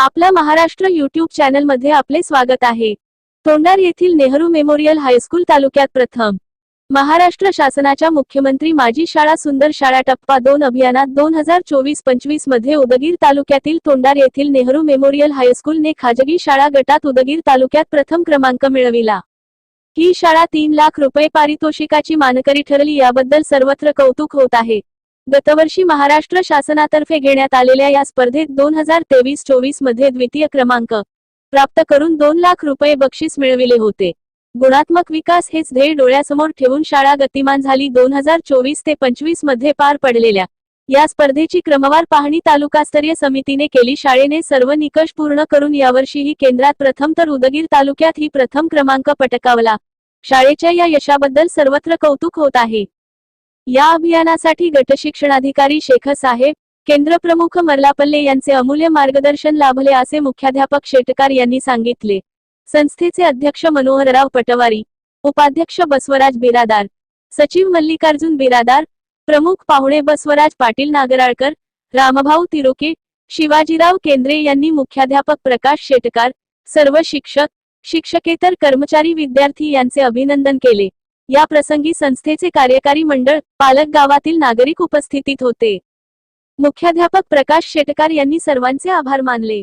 आपल्या महाराष्ट्र युट्यूब चॅनलमध्ये आपले स्वागत आहे. तोंडार येथील नेहरू मेमोरियल हायस्कूल तालुक्यात प्रथम. महाराष्ट्र शासनाच्या मुख्यमंत्री माजी शाळा सुंदर शाळा टप्पा दोन अभियानात दोन हजार चोवीस पंचवीसमध्ये उदगीर तालुक्यातील तोंडार येथील नेहरू मेमोरियल हायस्कूलने खाजगी शाळा गटात उदगीर तालुक्यात प्रथम क्रमांक मिळविला. ही शाळा तीन लाख रुपये पारितोषिकाची मानकरी ठरली याबद्दल सर्वत्र कौतुक होत आहे. गतवर्षी महाराष्ट्र शासनातर्फे घेण्यात आलेल्या या स्पर्धेत दोन हजार तेवीस चोवीसमध्ये द्वितीय क्रमांक प्राप्त करून दोन लाख रुपये बक्षीस मिळविले होते. गुणात्मक विकास हेच ध्येय डोळ्यासमोर ठेवून शाळा गतिमान झाली. दोन हजार चोवीस ते पंचवीसमध्ये पार पडलेल्या या स्पर्धेची क्रमवार पाहणी तालुकास्तरीय समितीने केली. शाळेने सर्व निकष पूर्ण करून यावर्षीही केंद्रात प्रथम तर उदगीर तालुक्यात ही प्रथम क्रमांक पटकावला. शाळेच्या या यशाबद्दल सर्वत्र कौतुक होत आहे. या अभियानासाठी गटशिक्षणाधिकारी शेख साहेब केंद्रप्रमुख मर्लापल्ले यांचे अमूल्य मार्गदर्शन लाभले असे मुख्याध्यापक शेटकार यांनी सांगितले. संस्थेचे अध्यक्ष मनोहरराव पटवारी उपाध्यक्ष बसवराज बिरादार सचिव मल्लिकार्जुन बिरादार प्रमुख पाहुणे बसवराज पाटील नागराळकर रामभाऊ तिरुके शिवाजीराव केंद्रे यांनी मुख्याध्यापक प्रकाश शेटकार सर्व शिक्षक शिक्षकेतर कर्मचारी विद्यार्थी यांचे अभिनंदन केले. या प्रसंगी संस्थेचे कार्यकारी मंडळ पालक गावातील नागरिक उपस्थितीत होते. मुख्याध्यापक प्रकाश शेटकार यांनी सर्वांचे आभार मानले.